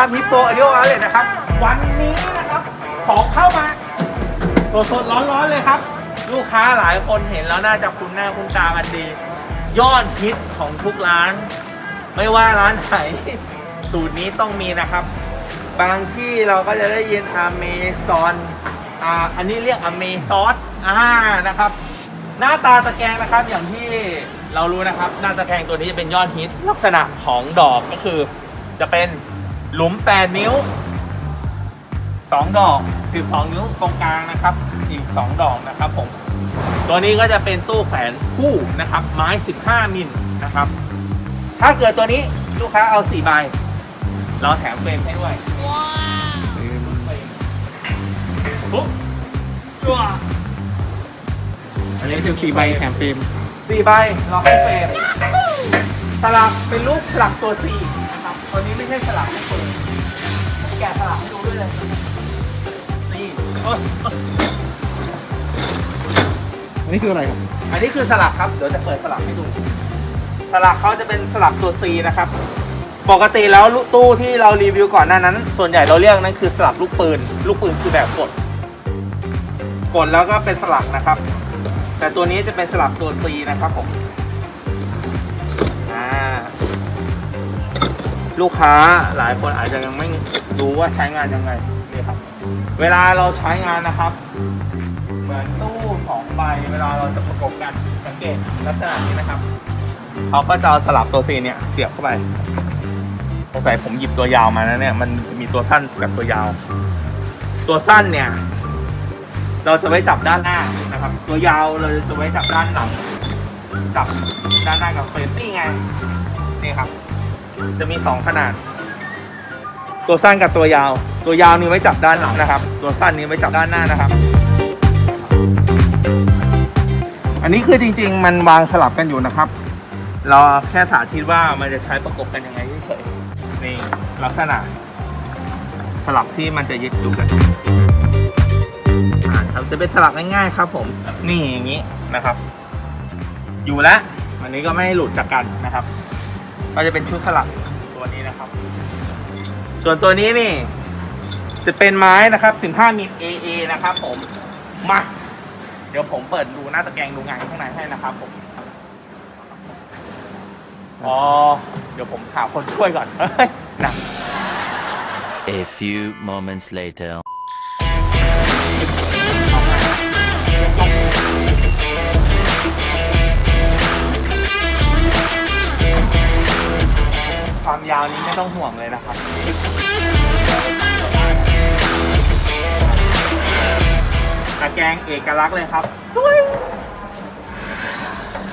ามฮิปโปอดิโออาร์เลยนะครับ วันนี้นะครับของเข้ามาสดๆร้อนๆเลยครับ ลูกค้าหลายคนเห็นแล้วน่าจะคุ้นหน้าคุ้นตากันดี ยอดฮิตของทุกร้าน ไม่ว่าร้านไหน สูตรนี้ต้องมีนะครับ บางที่เราก็จะได้ยินอเมซอนอ่าอันนี้เรียกอเมซอสอ่านะครับ หน้าตาตะแกรงนะครับอย่างที่เรารู้นะครับ หน้าตะแกรงตัวนี้จะเป็นยอดฮิตลักษณะของดอกก็คือจะเป็น หลุม 8 นิ้ว 2 ดอก 12 นิ้วตรงกลางนะครับ อีก 2 ดอกนะครับผม ตัวนี้ก็จะเป็นตู้แขวนคู่นะครับ ไม้ 15 มิลนะครับ ถ้าเกิดตัวนี้ลูกค้าเอา 4 ใบ เราแถมเฟรมให้ด้วยเฟรมปุ๊บจั่วอันนี้คือสี่ใบแถมฟิล์มสี่ใบเราให้เฟรมสลักเป็นรูปสลักตัวสี่นะครับ ตัวนี้ไม่ใช่สลักลูกปืนแกะสลักให้ดูด้วยเลยนี่โอ๊ยอันนี้คืออะไรครับ อันนี้คือสลักครับ เดี๋ยวจะเปิดสลักให้ดู สลักเขาจะเป็นสลักตัว C นะครับ ปกติแล้วลูกตู้ที่เรารีวิวก่อนหน้านั้น ส่วนใหญ่เราเรียกนั่นคือสลักลูกปืน ลูกปืนคือแบบกด กดแล้วก็เป็นสลักนะครับ แต่ตัวนี้จะเป็นสลักตัว C นะครับผม ลูกค้าหลายคนอาจจะยังไม่รู้ว่าใช้งานยังไงนี่ครับ เวลาเราใช้งานนะครับ เหมือนตู้สองใบเวลาเราจะประกบกันสังเกตลักษณะนี้นะครับเขาก็จะเอาสลับตัวซีเนี่ยเสียบเข้าไปสงสัยผมหยิบตัวยาวมานะเนี่ย มันมีตัวสั้นกับตัวยาว ตัวสั้นเนี่ย เราจะไว้จับด้านหน้านะครับ ตัวยาวเราจะไว้จับด้านหลังจับด้านหน้ากับเฟรมนี่ไงนี่ครับ จะมีสองขนาด ตัวสั้นกับตัวยาว ตัวยาวนี่ไว้จับด้านหลังนะครับ ตัวสั้นนี้ไว้จับด้านหน้านะครับ อันนี้คือจริง ๆ มันวางสลับกันอยู่นะครับ เราแค่สาธิตว่ามันจะใช้ประกบกันยังไงเฉยๆนี่ลักษณะสลับที่มันจะยึดอยู่กันอ่าครับจะเป็นสลับง่ายๆครับ ผม นี่อย่างนี้นะครับ อยู่แล้วอันนี้ก็ไม่หลุดจากกันนะครับ ก็จะเป็นชุดสลับตัวนี้นะครับ ส่วนตัวนี้นี่ จะเป็นไม้นะครับ15มิล AA นะครับ ผม มา เดี๋ยวผมเปิดดูหน้าตะแกรงดูงานข้างในให้นะครับผม อ๋อ เดี๋ยวผมหาคนช่วยก่อนเฮ้ยหนัก A few moments later. ความ ต้องห่วงเลยนะครับ ตะแกรงเอกลักษณ์เลยครับ สวย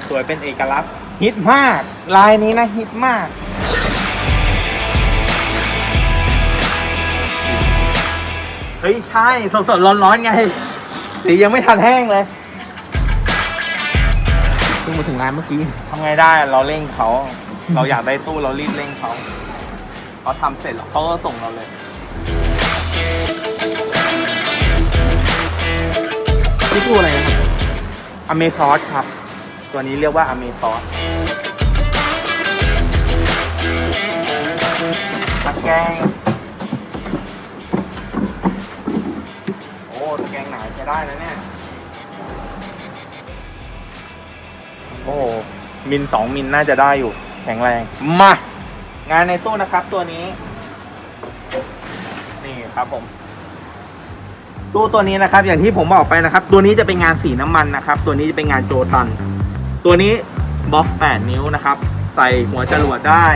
สวยเป็นเอกลักษณ์ ฮิตมาก ลายนี้นะฮิตมาก เฮ้ย ใช่ สดๆ ร้อนๆ ไงสียังไม่ทันแห้งเลยเพิ่งมาถึงร้านเมื่อกี้ ทำไงได้เราเร่งเขา เราอยากได้ตู้เรารีบเร่งเขา เขาทำเสร็จแล้วเขาก็ส่งเราเลย นี่ตู้อะไรนะครับอเมซอสครับ ตัวนี้เรียกว่าอเมซอสตะแกรงโอ้ตะแกรงหนาใช้ได้นะเนี่ย โอ้ มิลสองมิลน่าจะได้อยู่ แข็งแรง มา งานในตู้นะครับตัวนี้ นี่ครับผม ตู้ตัวนี้นะครับ อย่างที่ผมบอกไปนะครับ ตัวนี้จะเป็นงานสีน้ำมันนะครับ ตัวนี้จะเป็นงานโจตัน ตัวนี้บล็อก 8 นิ้วนะครับ ใส่หัวจรวดได้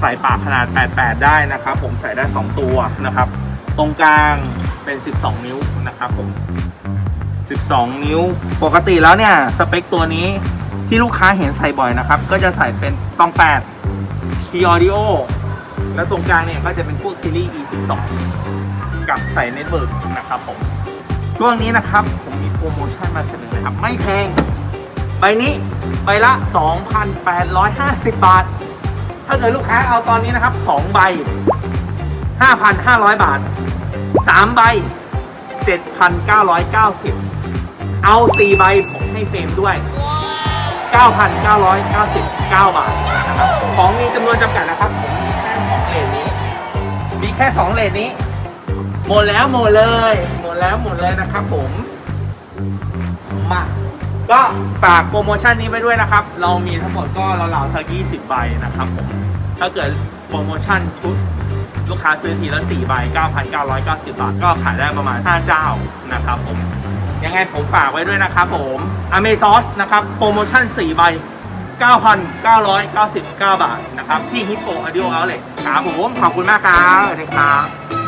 ใส่ปากขนาด 88 ได้นะครับ ผมใส่ได้ 2 ตัวนะครับ ตรงกลางเป็น 12 นิ้วนะครับ ผม 12 นิ้ว ปกติแล้วเนี่ย สเปคตัวนี้ที่ลูกค้าเห็นใส่บ่อยนะครับ ก็จะใส่เป็นตอง 8 T Audio แล้วตรงกลางเนี่ยก็จะเป็นพวกซีรีส์ E12 กับใส่เน็ตเบิร์กนะครับผมช่วงนี้นะครับผมมีโปรโมชั่นมาเสนอนะครับ ไม่แพงใบนี้ใบละ 2,850 บาท ถ้าเกิดลูกค้าเอาตอนนี้นะครับ 2 ใบ 5,500 บาท 3 ใบ 7,990 เอา 4 ใบผมให้เฟรมด้วย 9,999 บาทนะครับ ของมีจำนวนจำกัดนะครับผมมีแค่ของเลนนี้ มีแค่สองเลทนี้ หมดแล้วหมดเลย หมดแล้วหมดเลยนะครับผม มา ก็ฝากโปรโมชั่นนี้ไปด้วยนะครับ เรามีทั้งหมดก็ราวๆสัก20ใบนะครับผม ถ้าเกิดโปรโมชั่นชุดลูกค้าซื้อทีละ4ใบ9,990 บาท ก็ขายได้ประมาณ 5 เจ้านะครับผม ยังไงผมฝากไว้ด้วยนะครับผมอเมซอสนะครับโปรโมชั่น 4 ใบ 9,999 บาทนะครับที่ฮิปโปอดิโอเอาเลยครับผมขอบคุณมากครับสวัสดีครับ